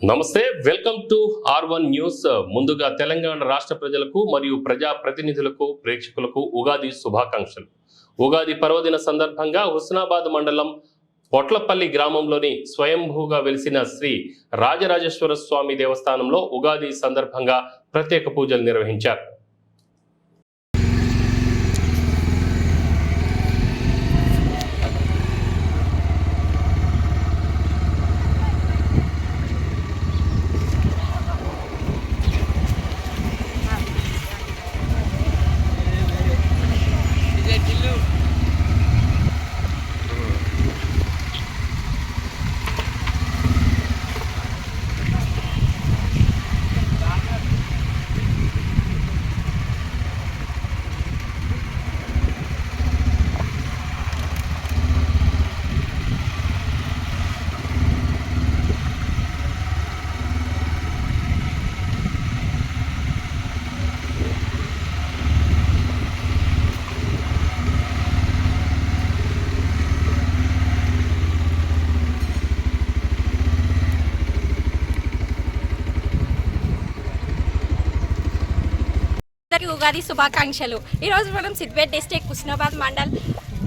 నమస్తే welcome to R one news. ముందుగా తెలంగాణ రాష్ట్ర ప్రజలకు మరియు ప్రజా ప్రతినిధులకు ప్రేక్షకులకు ఉగాది శుభాకాంక్షలు. ఉగాది పర్వదిన సందర్భంగా హుస్నాబాద్ మండలం పొట్లపల్లి గ్రామంలోని స్వయంభూగా వెలిసిన శ్రీ రాజరాజేశ్వర స్వామి దేవస్థానంలో ఉగాది సందర్భంగా ప్రత్యేక పూజలు నిర్వహించారు అందరికీ ఉగాది శుభాకాంక్షలు. ఈరోజు మనం సిద్దిపేట డిస్ట్రిక్ట్ హుస్నాబాద్ మండల్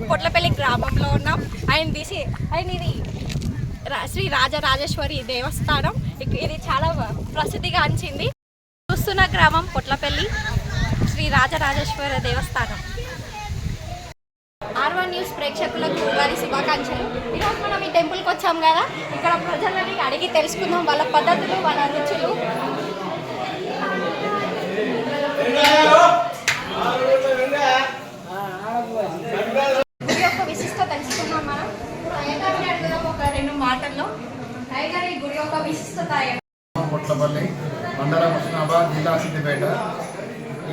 పొట్లపల్లి గ్రామంలో ఉన్నాం. ఆయన తీసి ఆయన ఇది శ్రీ రాజరాజేశ్వరి దేవస్థానం. ఇది చాలా ప్రసిద్ధిగాంచింది చూస్తున్న గ్రామం పొట్లపల్లి శ్రీ రాజరాజేశ్వర దేవస్థానం. ఆర్వన్ న్యూస్ ప్రేక్షకులకు ఉగాది శుభాకాంక్షలు. ఈరోజు మనం ఈ టెంపుల్కి వచ్చాం కదా. ఇక్కడ ప్రజలని అడిగి తెలుసుకుందాం వాళ్ళ పద్ధతులు వాళ్ళ రుచులు. యొక్క విశిష్టత తెలుసుకున్నాం మనం. అయ్యగారిని అడుగుదాం ఒక రెండు మాటల్లో. అయ్యగారి గుడి యొక్క విశిష్టత మండలం హుస్నాబాద్ జిల్లా సిద్దిపేట.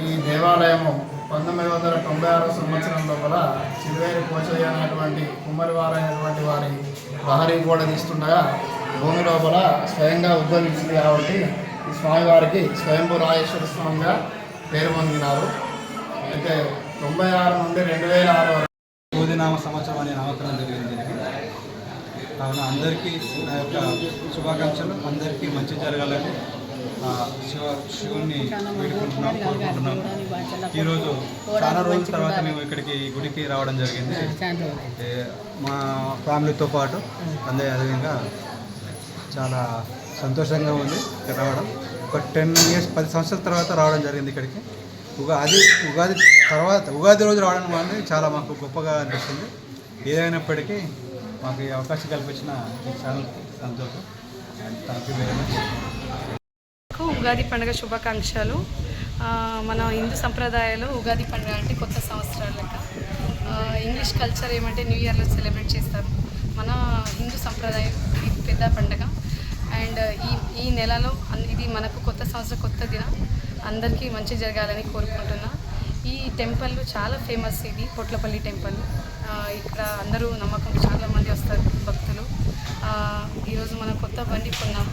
ఈ దేవాలయము పంతొమ్మిది వందల తొంభై ఆరో సంవత్సరం లోపల సిరివేరి పోచయ్య అనేటువంటి కుమ్మరివారు అయినటువంటి వారి ప్రహరీ గోడ తీస్తుండగా భూమి లోపల స్వయంగా ఉద్భవించింది కాబట్టి ఈ స్వామివారికి స్వయంభూ రాజేశ్వర స్వామిగా పేరు పొందినారు అయితే తొంభై ఆరు నుండి రెండు వేల ఆరు వరకు భూదినామ సంవత్సరం అనే నామకరణం జరిగింది. కావున అందరికీ నా యొక్క శుభాకాంక్షలు. అందరికీ మంచి జరగాలని శివ శివుణ్ణి వేడుకుంటున్నాం కోరుకుంటున్నాం. ఈరోజు చాలా రోజుల తర్వాత మేము ఇక్కడికి గుడికి రావడం జరిగింది. మా ఫ్యామిలీతో పాటు అందే అదేవిధంగా చాలా సంతోషంగా ఉంది ఇక్కడ రావడం. ఒక టెన్ ఇయర్స్ పది సంవత్సరాల తర్వాత రావడం జరిగింది ఇక్కడికి. ఉగాది ఉగాది తర్వాత ఉగాది రోజు రావడం అనేది చాలా మాకు గొప్పగా అనిపిస్తుంది. ఏదైనప్పటికీ మాకు ఈ అవకాశం కల్పించిన ఈ సంతోషం. And thank you very much Ugadi పండుగ శుభాకాంక్షలు. మన హిందూ సంప్రదాయాలు ఉగాది పండుగ అంటే కొత్త సంవత్సరాల లెక్క. ఇంగ్లీష్ కల్చర్ ఏమంటే న్యూ ఇయర్లో సెలబ్రేట్ చేస్తారు. మన హిందూ సంప్రదాయం పెద్ద పండుగ. అండ్ ఈ ఈ నెలలో ఇది మనకు కొత్త సంవత్సరం కొత్త దినం. అందరికీ మంచి జరగాలని కోరుకుంటున్నా. ఈ టెంపుల్ చాలా ఫేమస్ ఇది పొట్లపల్లి టెంపుల్. ఇక్కడ అందరూ నమ్మకం చాలా మంది వస్తారు భక్తులు. ఈరోజు మనం కొత్త బండి కొన్నాం.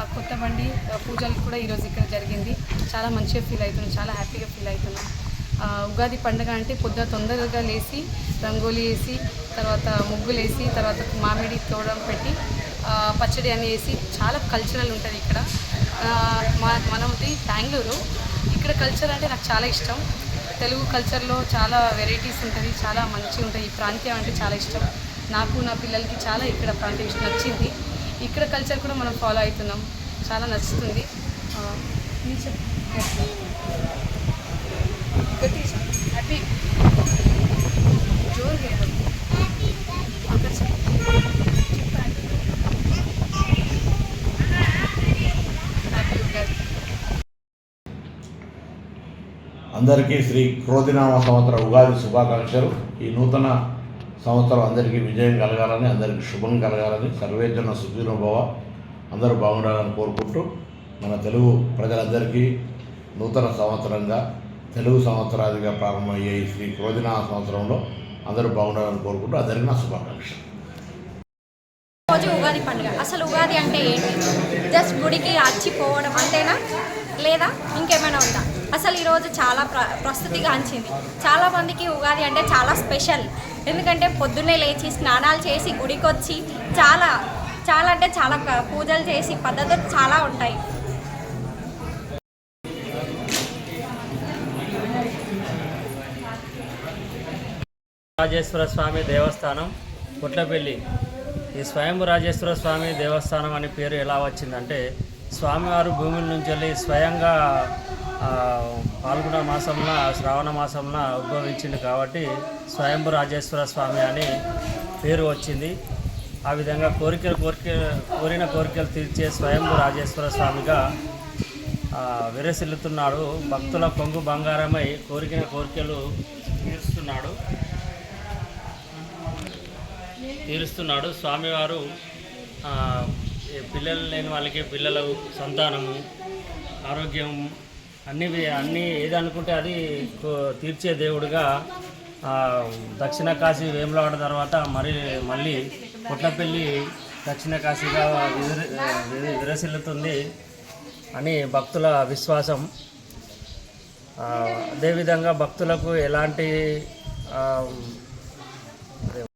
ఆ కొత్త బండి పూజలు కూడా ఈరోజు ఇక్కడ జరిగింది. చాలా మంచిగా ఫీల్ అవుతున్నాం చాలా హ్యాపీగా ఫీల్ అవుతున్నాం. ఉగాది పండుగ అంటే పొద్దున తొందరగా లేచి రంగోలీ వేసి తర్వాత ముగ్గులు వేసి తర్వాత మామిడి తోడం పెట్టి పచ్చడి అనేసి వేసి చాలా కల్చరల్ ఉంటుంది ఇక్కడ. మనది బెంగళూరు ఇక్కడ కల్చర్ అంటే నాకు చాలా ఇష్టం. తెలుగు కల్చర్లో చాలా వెరైటీస్ ఉంటుంది చాలా మంచిగా ఉంటుంది. ఈ ప్రాంతం అంటే చాలా ఇష్టం. నాకు నా పిల్లలకి చాలా ఇక్కడ ప్రాంతం ఇష్టం నచ్చింది. ఇక్కడ కల్చర్ కూడా మనం ఫాలో అవుతున్నాం. చాలా నచ్చుతుంది. హ్యాపీ అందరికీ శ్రీ క్రోధినామ సంవత్సర ఉగాది శుభాకాంక్షలు. ఈ నూతన సంవత్సరం అందరికీ విజయం కలగాలని అందరికీ శుభం కలగాలని సర్వేజన సుఖీనుభవ అందరూ బాగుండాలని కోరుకుంటూ మన తెలుగు ప్రజలందరికీ నూతన సంవత్సరంగా తెలుగు సంవత్సరాదిగా ప్రారంభమయ్యే ఈ శ్రీ క్రోధినామ సంవత్సరంలో అందరూ బాగుండాలని కోరుకుంటూ అందరికీ నా శుభాకాంక్షలు. రోజు ఉగాది పండుగ. అసలు ఉగాది అంటే ఏంటి? జస్ట్ గుడికి అచ్చిపోవడం అంతేనా? లేదా ఇంకేమైనా ఉందా? అసలు ఈరోజు చాలా ప్ర ప్రస్తుతిగా అంచింది చాలామందికి ఉగాది అంటే చాలా స్పెషల్. ఎందుకంటే పొద్దున్నే లేచి స్నానాలు చేసి గుడికొచ్చి చాలా చాలా అంటే చాలా పూజలు చేసి పద్ధతులు చాలా ఉంటాయి. రాజేశ్వర స్వామి దేవస్థానం పుట్లపల్లి. ఈ స్వయం రాజేశ్వర స్వామి దేవస్థానం అనే పేరు ఎలా వచ్చిందంటే స్వామివారు భూముల నుంచి వెళ్ళి స్వయంగా పాల్గొన మాసంలో శ్రావణ మాసంలో ఉద్భవించింది కాబట్టి స్వయంభు రాజేశ్వర స్వామి అని పేరు వచ్చింది. ఆ విధంగా కోరికలు కోరిక కోరిన కోరికలు తీర్చే స్వయంభు రాజేశ్వర స్వామిగా విరసిల్లుతున్నాడు. భక్తుల కొంగు బంగారమై కోరికిన కోరికలు తీరుస్తున్నాడు. తీరుస్తున్నాడు. స్వామివారు పిల్లలు లేని వాళ్ళకి పిల్లలు సంతానము ఆరోగ్యం అన్ని అన్నీ అన్ని అది తీర్చే దేవుడుగా దక్షిణ కాశీ వేములవాడ తర్వాత మరి మళ్ళీ పుట్లపల్లి దక్షిణ కాశీగా విరసిల్లుతుంది అని భక్తుల విశ్వాసం. అదేవిధంగా భక్తులకు ఎలాంటి